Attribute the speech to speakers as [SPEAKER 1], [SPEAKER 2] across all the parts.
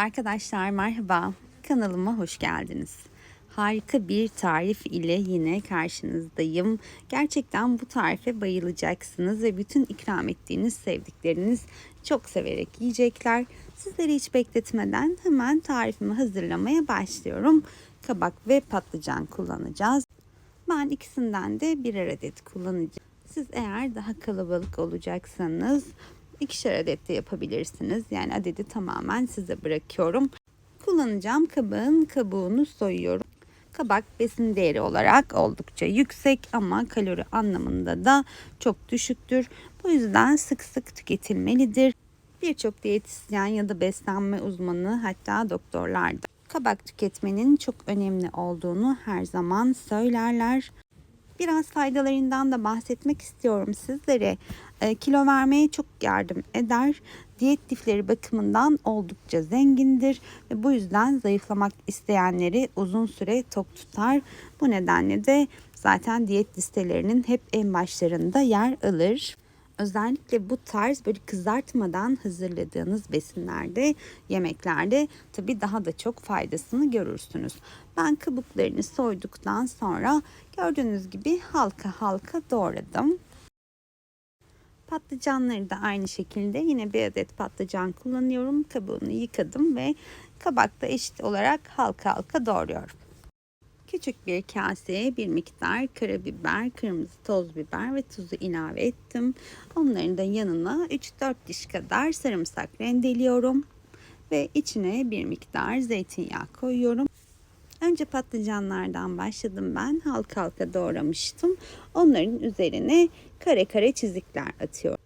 [SPEAKER 1] Arkadaşlar merhaba. Kanalıma hoş geldiniz. Harika bir tarif ile yine karşınızdayım. Gerçekten bu tarife bayılacaksınız ve bütün ikram ettiğiniz sevdikleriniz çok severek yiyecekler. Sizleri hiç bekletmeden hemen tarifimi hazırlamaya başlıyorum. Kabak ve patlıcan kullanacağız. Ben ikisinden de birer adet kullanacağım. Siz eğer daha kalabalık olacaksanız ikişer adet de yapabilirsiniz. Yani adedi tamamen size bırakıyorum. Kullanacağım kabağın kabuğunu soyuyorum. Kabak besin değeri olarak oldukça yüksek ama kalori anlamında da çok düşüktür. Bu yüzden sık sık tüketilmelidir. Birçok diyetisyen ya da beslenme uzmanı hatta doktorlar da kabak tüketmenin çok önemli olduğunu her zaman söylerler. Biraz faydalarından da bahsetmek istiyorum sizlere. E, kilo vermeye çok yardım eder. Diyet lifleri bakımından oldukça zengindir ve bu yüzden zayıflamak isteyenleri uzun süre tok tutar. Bu nedenle de zaten diyet listelerinin hep en başlarında yer alır. Özellikle bu tarz böyle kızartmadan hazırladığınız besinlerde, yemeklerde tabii daha da çok faydasını görürsünüz. Ben kabuklarını soyduktan sonra gördüğünüz gibi halka halka doğradım. Patlıcanları da aynı şekilde yine bir adet patlıcan kullanıyorum. Kabuğunu yıkadım ve kabakta eşit olarak halka halka doğruyorum. Küçük bir kaseye bir miktar karabiber, kırmızı toz biber ve tuzu ilave ettim. Onların da yanına 3-4 diş kadar sarımsak rendeliyorum. Ve içine bir miktar zeytinyağı koyuyorum. Önce patlıcanlardan başladım ben. Halka halka doğramıştım. Onların üzerine kare kare çizikler atıyorum.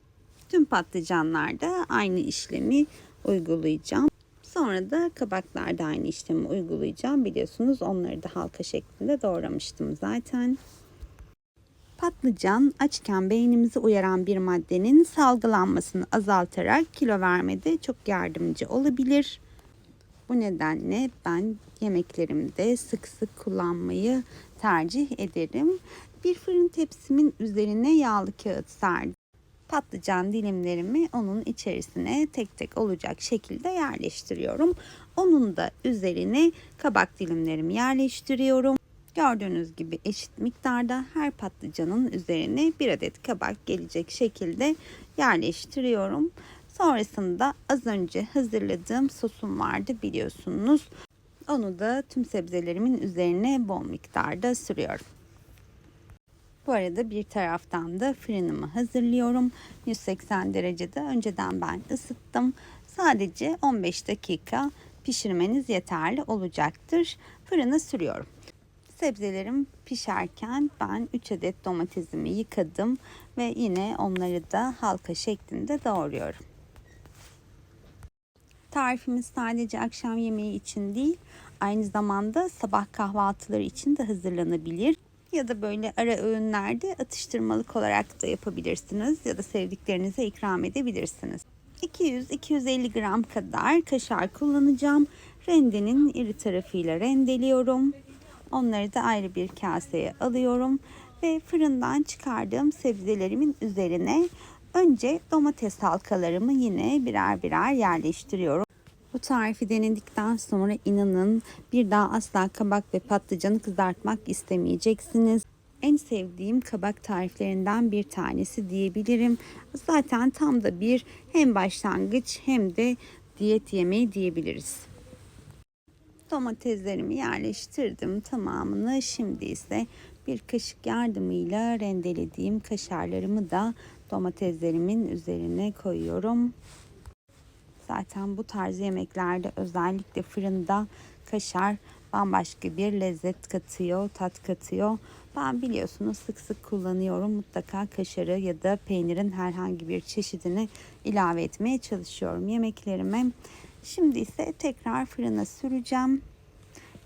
[SPEAKER 1] Tüm patlıcanlarda aynı işlemi uygulayacağım. Sonra da kabaklarda aynı işlemi uygulayacağım. Biliyorsunuz onları da halka şeklinde doğramıştım zaten. Patlıcan açken beynimizi uyaran bir maddenin salgılanmasını azaltarak kilo vermede çok yardımcı olabilir. Bu nedenle ben yemeklerimde sık sık kullanmayı tercih ederim. Bir fırın tepsimin üzerine yağlı kağıt serdim. Patlıcan dilimlerimi onun içerisine tek tek olacak şekilde yerleştiriyorum. Onun da üzerine kabak dilimlerimi yerleştiriyorum. Gördüğünüz gibi eşit miktarda her patlıcanın üzerine bir adet kabak gelecek şekilde yerleştiriyorum. Sonrasında az önce hazırladığım sosum vardı biliyorsunuz. Onu da tüm sebzelerimin üzerine bol miktarda sürüyorum. Bu arada bir taraftan da fırınımı hazırlıyorum. 180 derecede önceden ben ısıttım. Sadece 15 dakika pişirmeniz yeterli olacaktır. Fırına sürüyorum. Sebzelerim pişerken ben 3 adet domatesimi yıkadım ve yine onları da halka şeklinde doğruyorum. Tarifimiz sadece akşam yemeği için değil, aynı zamanda sabah kahvaltıları için de hazırlanabilir. Ya da böyle ara öğünlerde atıştırmalık olarak da yapabilirsiniz ya da sevdiklerinize ikram edebilirsiniz. 200-250 gram kadar kaşar kullanacağım. Rendenin iri tarafıyla rendeliyorum. Onları da ayrı bir kaseye alıyorum ve fırından çıkardığım sebzelerimin üzerine önce domates halkalarımı yine birer birer yerleştiriyorum. Bu tarifi denedikten sonra inanın bir daha asla kabak ve patlıcanı kızartmak istemeyeceksiniz. En sevdiğim kabak tariflerinden bir tanesi diyebilirim. Zaten tam da bir hem başlangıç hem de diyet yemeği diyebiliriz. Domateslerimi yerleştirdim tamamını. Şimdi ise bir kaşık yardımıyla rendelediğim kaşarlarımı da domateslerimin üzerine koyuyorum. Zaten bu tarz yemeklerde özellikle fırında kaşar bambaşka bir lezzet katıyor, tat katıyor. Ben biliyorsunuz sık sık kullanıyorum. Mutlaka kaşarı ya da peynirin herhangi bir çeşidini ilave etmeye çalışıyorum yemeklerime. Şimdi ise tekrar fırına süreceğim.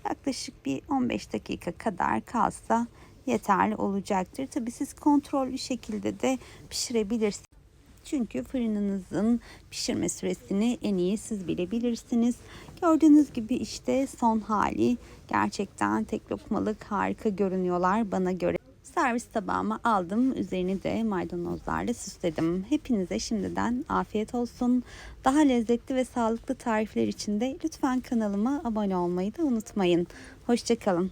[SPEAKER 1] Yaklaşık bir 15 dakika kadar kalsa yeterli olacaktır. Tabi siz kontrollü şekilde de pişirebilirsiniz. Çünkü fırınınızın pişirme süresini en iyi siz bilebilirsiniz. Gördüğünüz gibi işte son hali gerçekten tek lokmalık harika görünüyorlar bana göre. servis tabağıma aldım. Üzerini de maydanozlarla süsledim. Hepinize şimdiden afiyet olsun. Daha lezzetli ve sağlıklı tarifler için de lütfen kanalıma abone olmayı da unutmayın. Hoşçakalın.